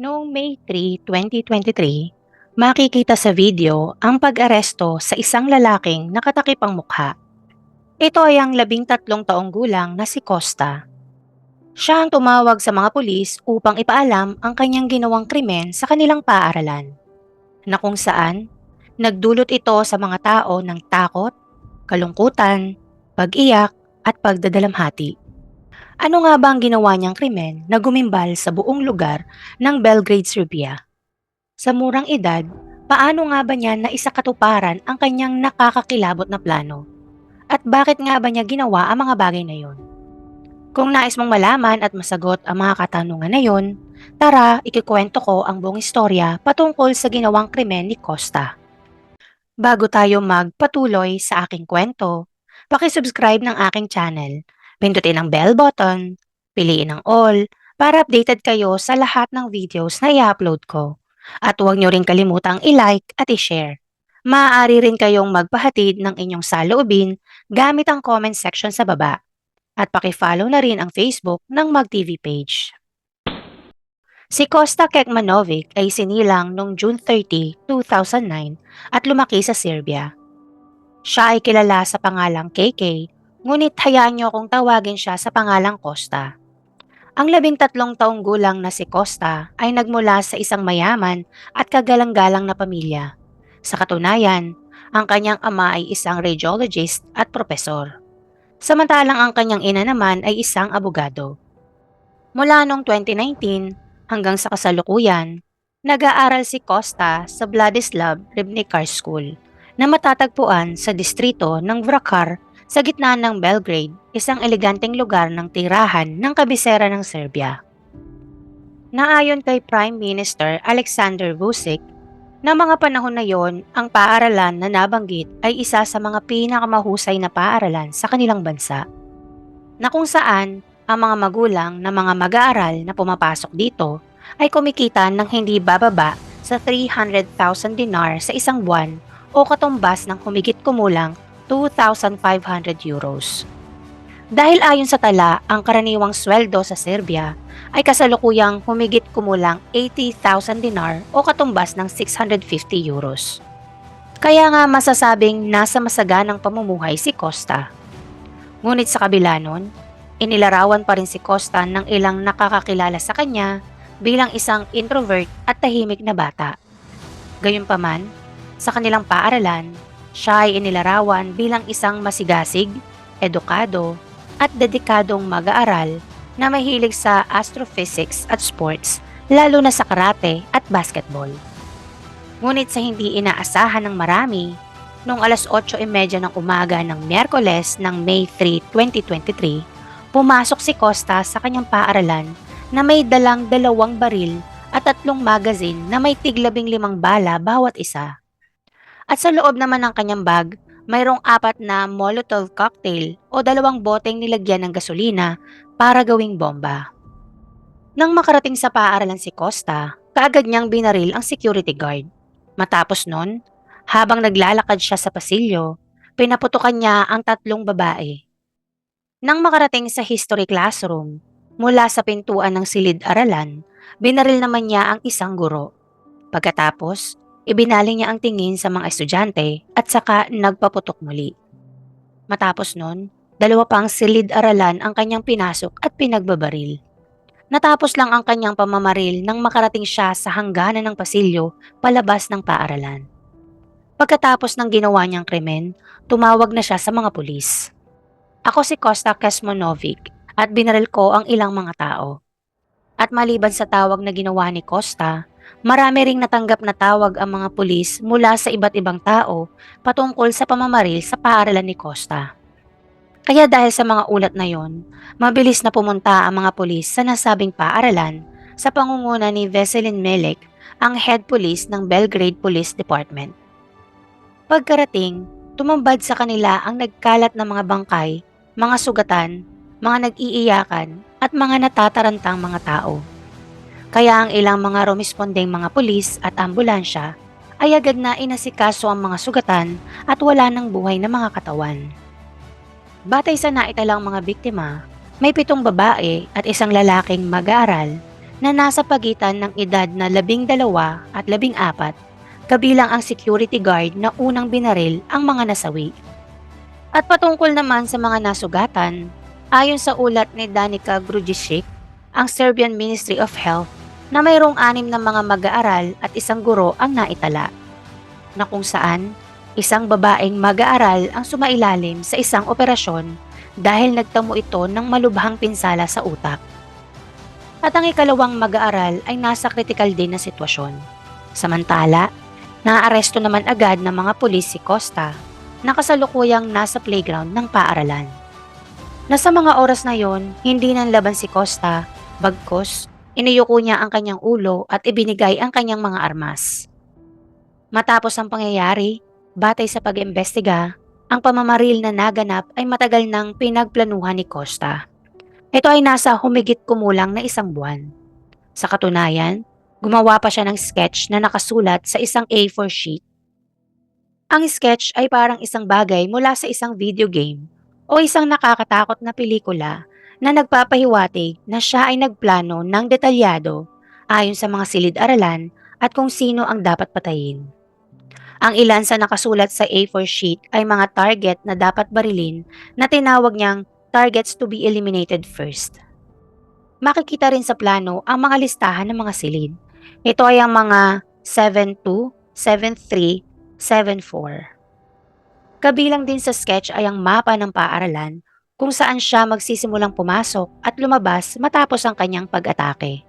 Noong May 3, 2023, makikita sa video ang pag-aresto sa isang lalaking nakatakip ang mukha. Ito ay ang labing tatlong taong gulang na si Costa. Siya ang tumawag sa mga pulis upang ipaalam ang kanyang ginawang krimen sa kanilang paaralan. Na kung saan, nagdulot ito sa mga tao ng takot, kalungkutan, pag-iyak at pagdadalamhati. Ano nga ba ang ginawa niyang krimen na gumimbal sa buong lugar ng Belgrade, Serbia? Sa murang edad, paano nga ba niya naisakatuparan ang kanyang nakakakilabot na plano? At bakit nga ba niya ginawa ang mga bagay na yon? Kung nais mong malaman at masagot ang mga katanungan na yon, tara ikikwento ko ang buong istorya patungkol sa ginawang krimen ni Costa. Bago tayo magpatuloy sa aking kwento, pakisubscribe ng aking channel Pindutin ang bell button, piliin ang all para updated kayo sa lahat ng videos na i-upload ko. At huwag nyo rin kalimutang i-like at i-share. Maaari rin kayong magpahatid ng inyong saloobin gamit ang comment section sa baba. At pakifollow na rin ang Facebook ng MagTV page. Si Costa Kekmanovic ay sinilang noong June 30, 2009 at lumaki sa Serbia. Siya ay kilala sa pangalang KK Ngunit hayaan niyo akong tawagin siya sa pangalang Costa. Ang labing tatlong taong gulang na si Costa ay nagmula sa isang mayaman at kagalang-galang na pamilya. Sa katunayan, ang kanyang ama ay isang radiologist at propesor. Samantalang ang kanyang ina naman ay isang abogado. Mula noong 2019 hanggang sa kasalukuyan, nag-aaral si Costa sa Vladislav Ribnikar School na matatagpuan sa distrito ng Vrakar sa gitna ng Belgrade, isang eleganteng lugar ng tirahan ng kabisera ng Serbia. Naayon kay Prime Minister Alexander Vucic, na mga panahon na yon, ang paaralan na nabanggit ay isa sa mga pinakamahusay na paaralan sa kanilang bansa. Na kung saan, ang mga magulang na mga mag-aaral na pumapasok dito ay kumikita ng hindi bababa sa 300,000 dinar sa isang buwan o katumbas ng humigit kumulang 2,500 euros. Dahil ayon sa tala, ang karaniwang sweldo sa Serbia ay kasalukuyang humigit kumulang 80,000 dinar o katumbas ng 650 euros. Kaya nga masasabing nasa masaganang pamumuhay si Costa. Ngunit sa kabila nun, inilarawan pa rin si Costa ng ilang nakakakilala sa kanya bilang isang introvert at tahimik na bata. Gayunpaman, sa kanilang paaralan, siya ay inilarawan bilang isang masigasig, edukado, at dedikadong mag-aaral na mahilig sa astrophysics at sports, lalo na sa karate at basketball. Ngunit sa hindi inaasahan ng marami, noong alas 8.30 ng umaga ng Miyerkules ng May 3, 2023, pumasok si Costa sa kanyang paaralan na may dalang dalawang baril at tatlong magazine na may tiglabing limang bala bawat isa. At sa loob naman ng kanyang bag, mayroong apat na Molotov cocktail o dalawang boteng nilagyan ng gasolina para gawing bomba. Nang makarating sa paaralan si Costa, kaagad niyang binaril ang security guard. Matapos nun, habang naglalakad siya sa pasilyo, pinaputukan niya ang tatlong babae. Nang makarating sa history classroom, mula sa pintuan ng silid-aralan, binaril naman niya ang isang guro. Pagkatapos, Ibinaling niya ang tingin sa mga estudyante at saka nagpaputok muli. Matapos nun, dalawa pang silid-aralan ang kanyang pinasok at pinagbabaril. Natapos lang ang kanyang pamamaril nang makarating siya sa hangganan ng pasilyo palabas ng paaralan. Pagkatapos ng ginawa niyang krimen, tumawag na siya sa mga pulis. Ako si Costa Kesmonovic at binaril ko ang ilang mga tao. At maliban sa tawag na ginawa ni Costa, Marami ring natanggap na tawag ang mga pulis mula sa iba't ibang tao patungkol sa pamamaril sa paaralan ni Costa. Kaya dahil sa mga ulat na yon, mabilis na pumunta ang mga pulis sa nasabing paaralan sa pangunguna ni Veselin Melek, ang head police ng Belgrade Police Department. Pagkarating, tumambad sa kanila ang nagkalat na mga bangkay, mga sugatan, mga nag-iiyakan at mga natatarantang mga tao. Kaya ang ilang mga rumispondeng mga pulis at ambulansya ay agad na inasikaso ang mga sugatan at wala ng buhay na mga katawan. Batay sa naitalang mga biktima, may pitong babae at isang lalaking mag-aaral na nasa pagitan ng edad na labing dalawa at labing apat, kabilang ang security guard na unang binaril ang mga nasawi. At patungkol naman sa mga nasugatan, ayon sa ulat ni Danica Grujicic, ang Serbian Ministry of Health na mayroong anim na mga mag-aaral at isang guro ang naitala, na kung saan isang babaeng mag-aaral ang sumailalim sa isang operasyon dahil nagtamo ito ng malubhang pinsala sa utak. At ang ikalawang mag-aaral ay nasa critical din na sitwasyon. Samantala, naaresto naman agad ng mga pulis si Costa na kasalukuyang nasa playground ng paaralan. Nasa mga oras na yon, hindi nang laban si Costa, bagkos, iniyuko niya ang kanyang ulo at ibinigay ang kanyang mga armas. Matapos ang pangyayari, batay sa pag-imbestiga, ang pamamaril na naganap ay matagal nang pinagplanuhan ni Costa. Ito ay nasa humigit kumulang na isang buwan. Sa katunayan, gumawa pa siya ng sketch na nakasulat sa isang A4 sheet. Ang sketch ay parang isang bagay mula sa isang video game o isang nakakatakot na pelikula na nagpapahiwatig na siya ay nagplano ng detalyado ayon sa mga silid-aralan at kung sino ang dapat patayin. Ang ilan sa nakasulat sa A4 sheet ay mga target na dapat barilin na tinawag niyang targets to be eliminated first. Makikita rin sa plano ang mga listahan ng mga silid. Ito ay ang mga 72, 73, 74. Kabilang din sa sketch ay ang mapa ng paaralan kung saan siya magsisimulang pumasok at lumabas matapos ang kanyang pag-atake.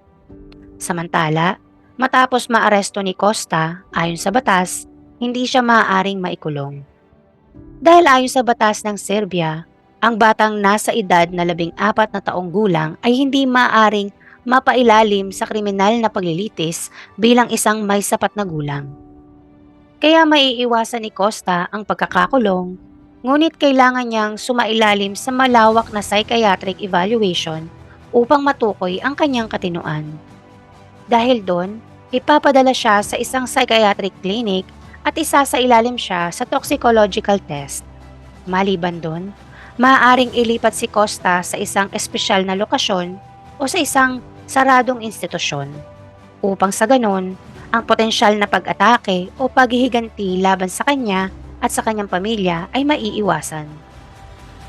Samantala, matapos maaresto ni Costa, ayon sa batas, hindi siya maaaring maikulong. Dahil ayon sa batas ng Serbia, ang batang nasa edad na labing apat na taong gulang ay hindi maaaring mapailalim sa kriminal na paglilitis bilang isang may sapat na gulang. Kaya maiiwasan ni Costa ang pagkakakulong, ngunit kailangan niyang sumailalim sa malawak na psychiatric evaluation upang matukoy ang kanyang katinuan. Dahil doon, ipapadala siya sa isang psychiatric clinic at isa sa ilalim siya sa toxicological test. Maliban doon, maaaring ilipat si Costa sa isang espesyal na lokasyon o sa isang saradong institusyon upang sa ganon ang potensyal na pag-atake o paghihiganti laban sa kanya at sa kanyang pamilya ay maiiwasan.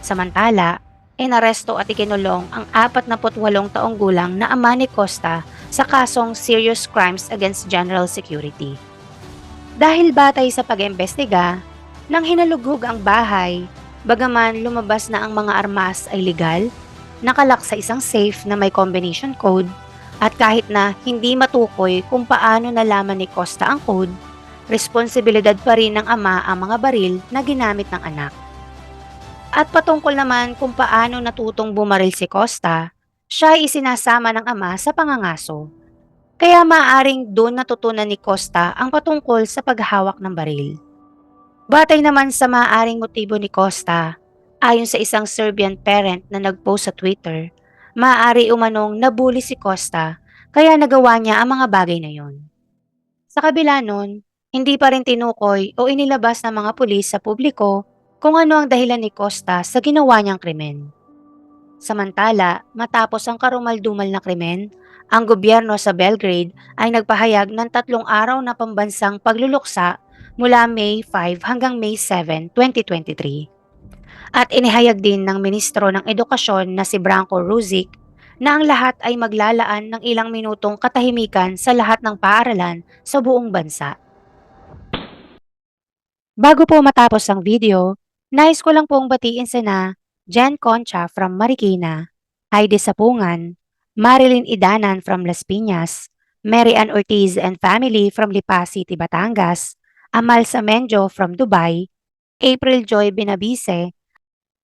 Samantala, inaresto at ikinulong ang 48 taong gulang na ama ni Costa sa kasong Serious Crimes Against General Security. Dahil batay sa pag-imbestiga, nang hinalugog ang bahay, bagaman lumabas na ang mga armas ay legal, nakalak sa isang safe na may combination code, at kahit na hindi matukoy kung paano nalaman ni Costa ang code, responsibilidad pa rin ng ama ang mga baril na ginamit ng anak. At patungkol naman kung paano natutong bumaril si Costa, siya ay isinasama ng ama sa pangangaso. Kaya maaaring doon natutunan ni Costa ang patungkol sa paghawak ng baril. Batay naman sa maaaring motibo ni Costa, ayon sa isang Serbian parent na nagpost sa Twitter, maaari umanong nabuli si Costa kaya nagawa niya ang mga bagay na yon. Sa kabila nun, hindi pa rin tinukoy o inilabas ng mga pulis sa publiko kung ano ang dahilan ni Costa sa ginawa niyang krimen. Samantala, matapos ang karumaldumal na krimen, ang gobyerno sa Belgrade ay nagpahayag ng tatlong araw na pambansang pagluluksa mula May 5 hanggang May 7, 2023 at inihayag din ng Ministro ng Edukasyon na si Branko Ruzic na ang lahat ay maglalaan ng ilang minutong katahimikan sa lahat ng paaralan sa buong bansa. Bago po matapos ang video, nais ko lang pong batiin sina Jen Concha from Marikina, Heidi Sapungan, Marilyn Idanan from Las Piñas, Mary Ann Ortiz and family from Lipa City, Batangas, Amal Samenjo from Dubai, April Joy Binabise,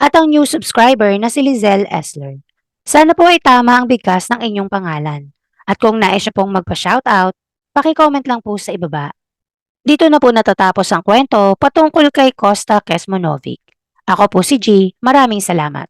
at ang new subscriber na si Lizelle Esler. Sana po ay tama ang bigkas ng inyong pangalan. At kung nais siya pong magpa-shoutout, paki-comment lang po sa ibaba. Dito na po natatapos ang kwento patungkol kay Costa Kesmonovic. Ako po si G. Maraming salamat.